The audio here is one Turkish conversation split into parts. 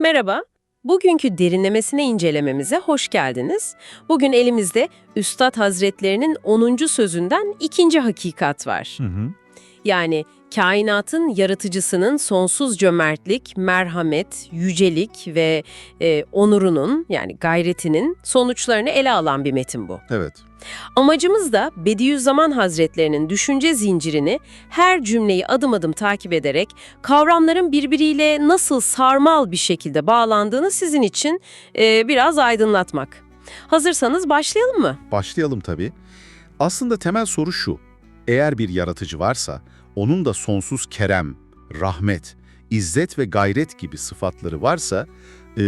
Merhaba. Bugünkü derinlemesine incelememize hoş geldiniz. Bugün elimizde Üstad Hazretlerinin 10. sözünden ikinci hakikat var. Hı hı. Yani kainatın yaratıcısının sonsuz cömertlik, merhamet, yücelik ve e, onurunun yani gayretinin sonuçlarını ele alan bir metin bu. Evet. Amacımız da Bediüzzaman Hazretlerinin düşünce zincirini her cümleyi adım adım takip ederek kavramların birbiriyle nasıl sarmal bir şekilde bağlandığını sizin için e, biraz aydınlatmak. Hazırsanız başlayalım mı? Başlayalım tabii. Aslında temel soru şu. Eğer bir yaratıcı varsa, onun da sonsuz kerem, rahmet, izzet ve gayret gibi sıfatları varsa, e,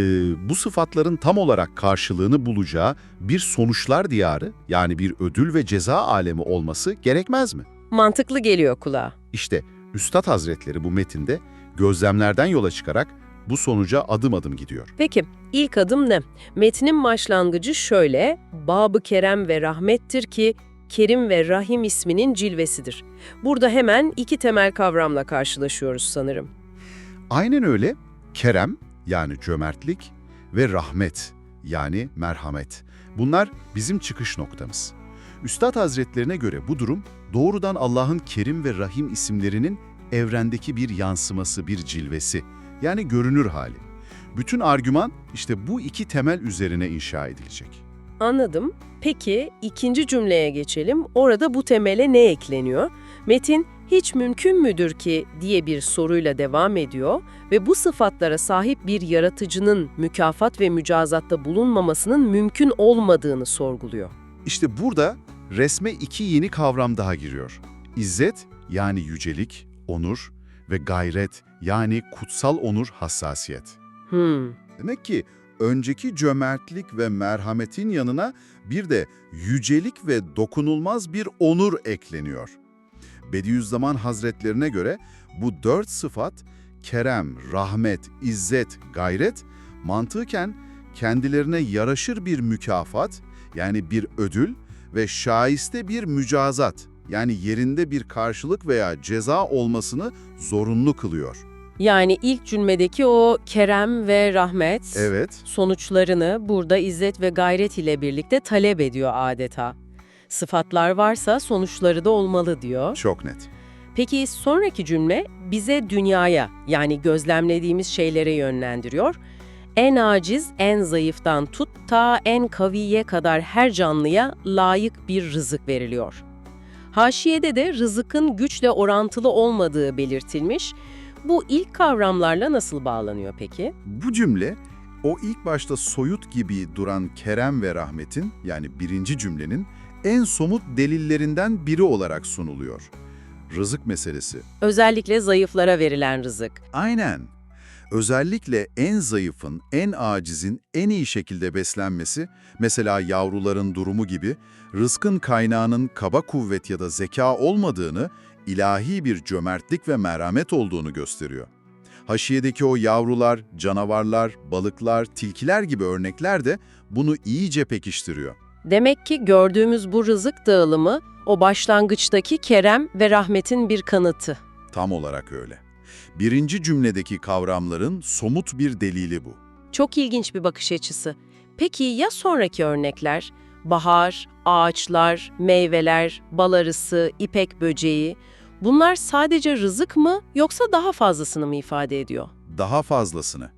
bu sıfatların tam olarak karşılığını bulacağı bir sonuçlar diyarı, yani bir ödül ve ceza alemi olması gerekmez mi? Mantıklı geliyor kulağa. İşte Üstad Hazretleri bu metinde gözlemlerden yola çıkarak bu sonuca adım adım gidiyor. Peki ilk adım ne? Metnin başlangıcı şöyle, Bab-ı Kerem ve Rahmettir ki Kerim ve Rahim isminin cilvesidir. Burada hemen iki temel kavramla karşılaşıyoruz sanırım. Aynen öyle. Kerem yani cömertlik ve rahmet yani merhamet. Bunlar bizim çıkış noktamız. Üstad Hazretlerine göre bu durum doğrudan Allah'ın Kerim ve Rahim isimlerinin evrendeki bir yansıması, bir cilvesi. Yani görünür hali. Bütün argüman işte bu iki temel üzerine inşa edilecek. Anladım. Peki ikinci cümleye geçelim. Orada bu temele ne ekleniyor? Metin hiç mümkün müdür ki diye bir soruyla devam ediyor ve bu sıfatlara sahip bir yaratıcının mükafat ve mücazatta bulunmamasının mümkün olmadığını sorguluyor. İşte burada resme iki yeni kavram daha giriyor. İzzet yani yücelik, onur ve gayret yani kutsal onur, hassasiyet. Hmm. Demek ki önceki cömertlik ve merhametin yanına bir de yücelik ve dokunulmaz bir onur ekleniyor. Bediüzzaman Hazretlerine göre bu dört sıfat kerem, rahmet, izzet, gayret mantıken kendilerine yaraşır bir mükafat yani bir ödül ve şaiste bir mücazat yani yerinde bir karşılık veya ceza olmasını zorunlu kılıyor. Yani ilk cümledeki o kerem ve rahmet Evet. sonuçlarını burada izzet ve gayret ile birlikte talep ediyor adeta. Sıfatlar varsa sonuçları da olmalı diyor. Çok net. Peki sonraki cümle bize dünyaya yani gözlemlediğimiz şeylere yönlendiriyor. En aciz, en zayıftan tut ta en kaviye kadar her canlıya layık bir rızık veriliyor. Haşiyede de rızıkın güçle orantılı olmadığı belirtilmiş. Bu ilk kavramlarla nasıl bağlanıyor peki? Bu cümle o ilk başta soyut gibi duran kerem ve rahmetin yani birinci cümlenin en somut delillerinden biri olarak sunuluyor. Rızık meselesi. Özellikle zayıflara verilen rızık. Aynen. Özellikle en zayıfın, en acizin en iyi şekilde beslenmesi, mesela yavruların durumu gibi, rızkın kaynağının kaba kuvvet ya da zeka olmadığını, ilahi bir cömertlik ve merhamet olduğunu gösteriyor. Haşiyedeki o yavrular, canavarlar, balıklar, tilkiler gibi örnekler de bunu iyice pekiştiriyor. Demek ki gördüğümüz bu rızık dağılımı o başlangıçtaki kerem ve rahmetin bir kanıtı. Tam olarak öyle. Birinci cümledeki kavramların somut bir delili bu. Çok ilginç bir bakış açısı. Peki ya sonraki örnekler? Bahar, ağaçlar, meyveler, bal arısı, ipek böceği. Bunlar sadece rızık mı yoksa daha fazlasını mı ifade ediyor? Daha fazlasını.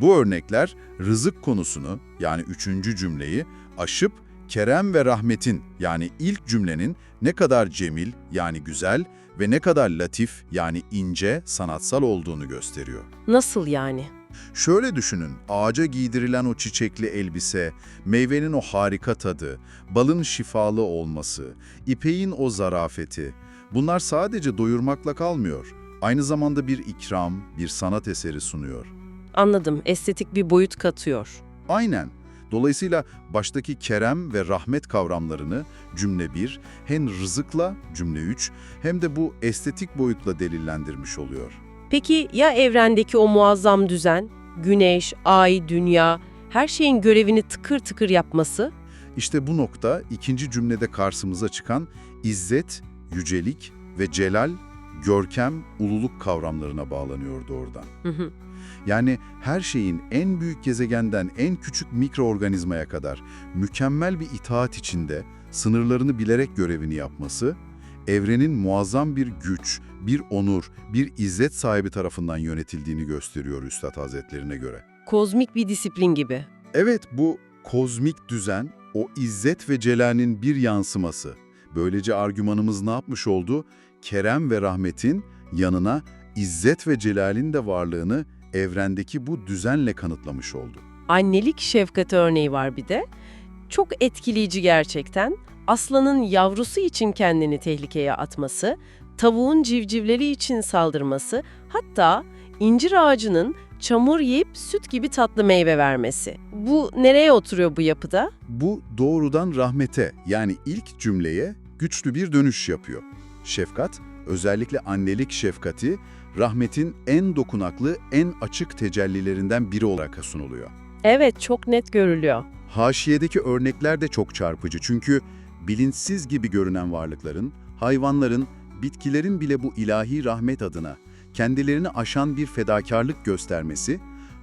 Bu örnekler rızık konusunu yani üçüncü cümleyi aşıp kerem ve rahmetin yani ilk cümlenin ne kadar cemil yani güzel ve ne kadar latif yani ince, sanatsal olduğunu gösteriyor. Nasıl yani? Şöyle düşünün, ağaca giydirilen o çiçekli elbise, meyvenin o harika tadı, balın şifalı olması, ipeğin o zarafeti, bunlar sadece doyurmakla kalmıyor. Aynı zamanda bir ikram, bir sanat eseri sunuyor. Anladım, estetik bir boyut katıyor. Aynen. Dolayısıyla baştaki kerem ve rahmet kavramlarını cümle 1 hem rızıkla cümle 3 hem de bu estetik boyutla delillendirmiş oluyor. Peki ya evrendeki o muazzam düzen, güneş, ay, dünya, her şeyin görevini tıkır tıkır yapması? İşte bu nokta ikinci cümlede karşımıza çıkan izzet, yücelik ve celal, görkem, ululuk kavramlarına bağlanıyor doğrudan. Hı hı. Yani her şeyin en büyük gezegenden en küçük mikroorganizmaya kadar mükemmel bir itaat içinde sınırlarını bilerek görevini yapması, evrenin muazzam bir güç, bir onur, bir izzet sahibi tarafından yönetildiğini gösteriyor Üstad Hazretlerine göre. Kozmik bir disiplin gibi. Evet bu kozmik düzen o izzet ve celalin bir yansıması. Böylece argümanımız ne yapmış oldu? Kerem ve rahmetin yanına izzet ve celalin de varlığını evrendeki bu düzenle kanıtlamış oldu. Annelik şefkati örneği var bir de. Çok etkileyici gerçekten. Aslanın yavrusu için kendini tehlikeye atması, tavuğun civcivleri için saldırması, hatta incir ağacının çamur yiyip süt gibi tatlı meyve vermesi. Bu nereye oturuyor bu yapıda? Bu doğrudan rahmete yani ilk cümleye güçlü bir dönüş yapıyor. Şefkat, özellikle annelik şefkati, rahmetin en dokunaklı, en açık tecellilerinden biri olarak sunuluyor. Evet, çok net görülüyor. Haşiyedeki örnekler de çok çarpıcı çünkü bilinçsiz gibi görünen varlıkların, hayvanların, bitkilerin bile bu ilahi rahmet adına kendilerini aşan bir fedakarlık göstermesi,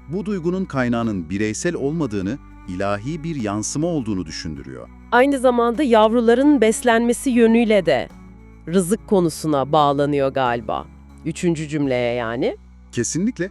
bu duygunun kaynağının bireysel olmadığını, ilahi bir yansıma olduğunu düşündürüyor. Aynı zamanda yavruların beslenmesi yönüyle de rızık konusuna bağlanıyor galiba. Üçüncü cümleye yani. Kesinlikle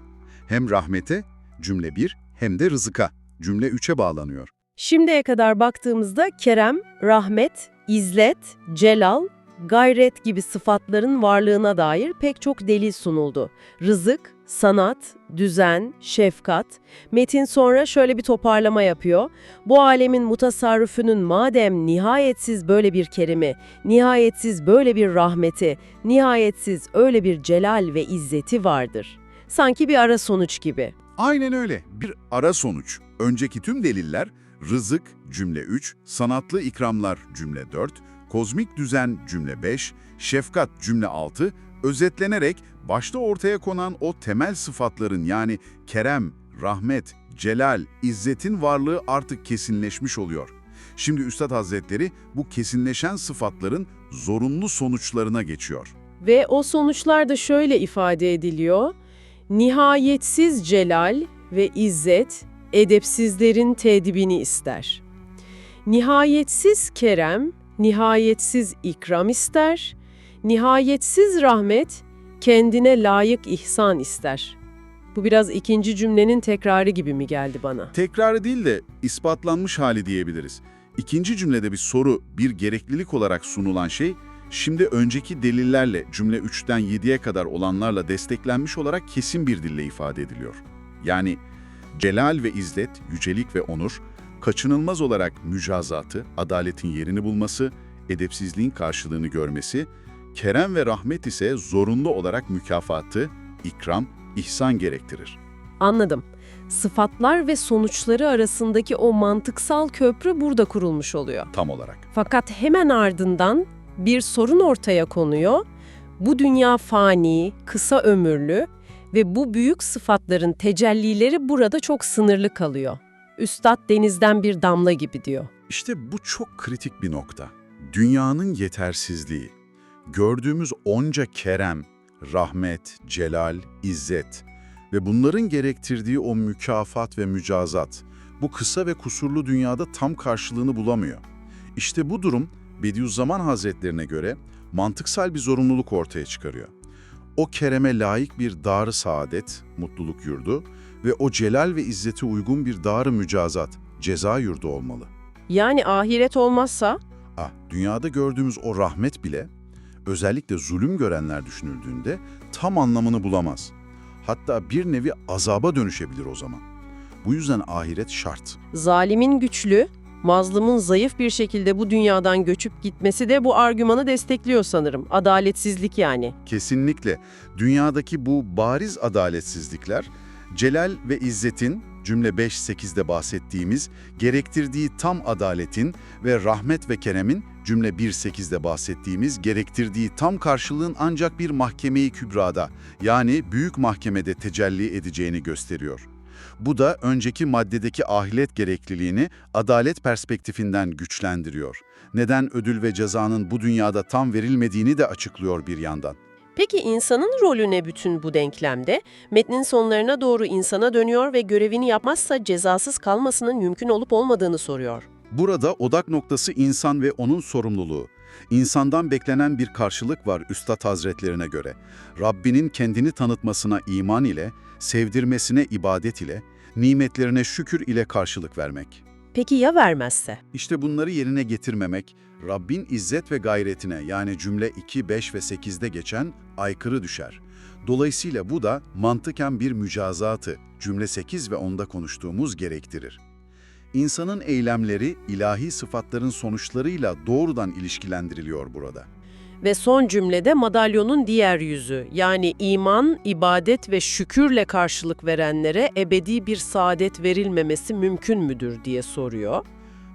hem rahmete, cümle 1, hem de rızıka, cümle 3'e bağlanıyor. Şimdiye kadar baktığımızda kerem, rahmet, izlet, celal, gayret gibi sıfatların varlığına dair pek çok delil sunuldu. Rızık, sanat, düzen, şefkat. Metin sonra şöyle bir toparlama yapıyor. Bu alemin mutasarrıfının madem nihayetsiz böyle bir kerimi, nihayetsiz böyle bir rahmeti, nihayetsiz öyle bir celal ve izzeti vardır. Sanki bir ara sonuç gibi. Aynen öyle. Bir ara sonuç. Önceki tüm deliller rızık cümle 3, sanatlı ikramlar cümle 4, kozmik düzen cümle 5, şefkat cümle 6, özetlenerek başta ortaya konan o temel sıfatların yani kerem, rahmet, celal, izzetin varlığı artık kesinleşmiş oluyor. Şimdi Üstad Hazretleri bu kesinleşen sıfatların zorunlu sonuçlarına geçiyor. Ve o sonuçlar da şöyle ifade ediliyor. Nihayetsiz celal ve izzet edepsizlerin tedibini ister. Nihayetsiz kerem, nihayetsiz ikram ister. Nihayetsiz rahmet, kendine layık ihsan ister. Bu biraz ikinci cümlenin tekrarı gibi mi geldi bana? Tekrarı değil de ispatlanmış hali diyebiliriz. İkinci cümlede bir soru, bir gereklilik olarak sunulan şey, şimdi önceki delillerle cümle 3'ten 7'ye kadar olanlarla desteklenmiş olarak kesin bir dille ifade ediliyor. Yani celal ve izzet, yücelik ve onur, kaçınılmaz olarak mücazatı, adaletin yerini bulması, edepsizliğin karşılığını görmesi, kerem ve rahmet ise zorunlu olarak mükafatı, ikram, ihsan gerektirir. Anladım. Sıfatlar ve sonuçları arasındaki o mantıksal köprü burada kurulmuş oluyor. Tam olarak. Fakat hemen ardından bir sorun ortaya konuyor. Bu dünya fani, kısa ömürlü ve bu büyük sıfatların tecellileri burada çok sınırlı kalıyor. Üstad denizden bir damla gibi diyor. İşte bu çok kritik bir nokta. Dünyanın yetersizliği, gördüğümüz onca kerem, rahmet, celal, izzet ve bunların gerektirdiği o mükafat ve mücazat, bu kısa ve kusurlu dünyada tam karşılığını bulamıyor. İşte bu durum Bediüzzaman Hazretlerine göre mantıksal bir zorunluluk ortaya çıkarıyor. O kereme layık bir dar saadet, mutluluk yurdu ve o celal ve izzete uygun bir dar mücazat, ceza yurdu olmalı. Yani ahiret olmazsa Ah, dünyada gördüğümüz o rahmet bile, özellikle zulüm görenler düşünüldüğünde tam anlamını bulamaz. Hatta bir nevi azaba dönüşebilir o zaman. Bu yüzden ahiret şart. zalimin güçlü, mazlumun zayıf bir şekilde bu dünyadan göçüp gitmesi de bu argümanı destekliyor sanırım. Adaletsizlik yani. Kesinlikle dünyadaki bu bariz adaletsizlikler, celal ve izzetin, cümle 5-8'de bahsettiğimiz, gerektirdiği tam adaletin ve rahmet ve keremin, cümle 1-8'de bahsettiğimiz, gerektirdiği tam karşılığın ancak bir mahkemeyi kübrada, yani büyük mahkemede tecelli edeceğini gösteriyor. Bu da önceki maddedeki ahiret gerekliliğini adalet perspektifinden güçlendiriyor. Neden ödül ve cezanın bu dünyada tam verilmediğini de açıklıyor bir yandan. Peki insanın rolü ne bütün bu denklemde? Metnin sonlarına doğru insana dönüyor ve görevini yapmazsa cezasız kalmasının mümkün olup olmadığını soruyor. Burada odak noktası insan ve onun sorumluluğu. İnsandan beklenen bir karşılık var Üstad Hazretlerine göre. Rabbinin kendini tanıtmasına iman ile, sevdirmesine ibadet ile, nimetlerine şükür ile karşılık vermek. Peki ya vermezse? İşte bunları yerine getirmemek, Rabbin izzet ve gayretine yani cümle 2, 5 ve 8'de geçen aykırı düşer. Dolayısıyla bu da mantıken bir mücazatı, cümle 8 ve 10'da konuştuğumuz gerektirir. İnsanın eylemleri ilahi sıfatların sonuçlarıyla doğrudan ilişkilendiriliyor burada. Ve son cümlede madalyonun diğer yüzü yani iman, ibadet ve şükürle karşılık verenlere ebedi bir saadet verilmemesi mümkün müdür diye soruyor.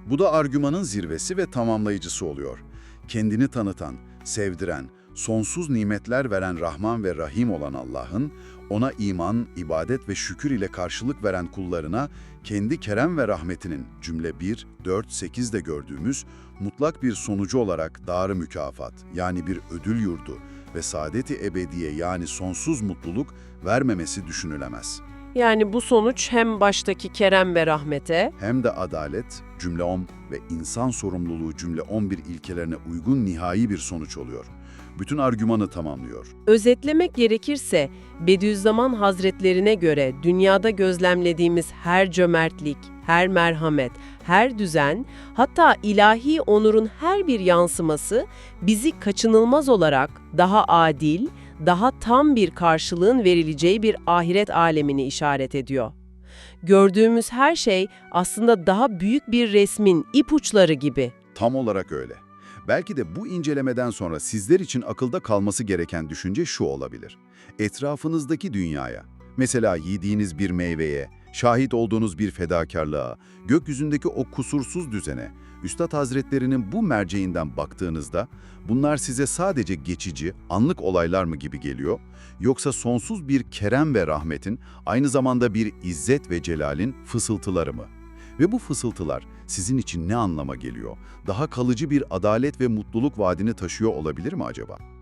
Bu da argümanın zirvesi ve tamamlayıcısı oluyor. Kendini tanıtan, sevdiren, sonsuz nimetler veren Rahman ve Rahim olan Allah'ın, ona iman, ibadet ve şükür ile karşılık veren kullarına kendi kerem ve rahmetinin cümle 1, 4, 8'de gördüğümüz mutlak bir sonucu olarak dar mükafat yani bir ödül yurdu ve saadeti ebediye yani sonsuz mutluluk vermemesi düşünülemez. Yani bu sonuç hem baştaki kerem ve rahmete hem de adalet, cümle 10 ve insan sorumluluğu cümle 11 ilkelerine uygun nihai bir sonuç oluyor. Bütün argümanı tamamlıyor. Özetlemek gerekirse, Bediüzzaman Hazretlerine göre dünyada gözlemlediğimiz her cömertlik, her merhamet, her düzen, hatta ilahi onurun her bir yansıması bizi kaçınılmaz olarak daha adil, daha tam bir karşılığın verileceği bir ahiret alemini işaret ediyor. Gördüğümüz her şey aslında daha büyük bir resmin ipuçları gibi. Tam olarak öyle. Belki de bu incelemeden sonra sizler için akılda kalması gereken düşünce şu olabilir. Etrafınızdaki dünyaya, mesela yediğiniz bir meyveye, şahit olduğunuz bir fedakarlığa, gökyüzündeki o kusursuz düzene, Üstad Hazretlerinin bu merceğinden baktığınızda bunlar size sadece geçici, anlık olaylar mı gibi geliyor? Yoksa sonsuz bir kerem ve rahmetin, aynı zamanda bir izzet ve celalin fısıltıları mı? Ve bu fısıltılar sizin için ne anlama geliyor? Daha kalıcı bir adalet ve mutluluk vaadini taşıyor olabilir mi acaba?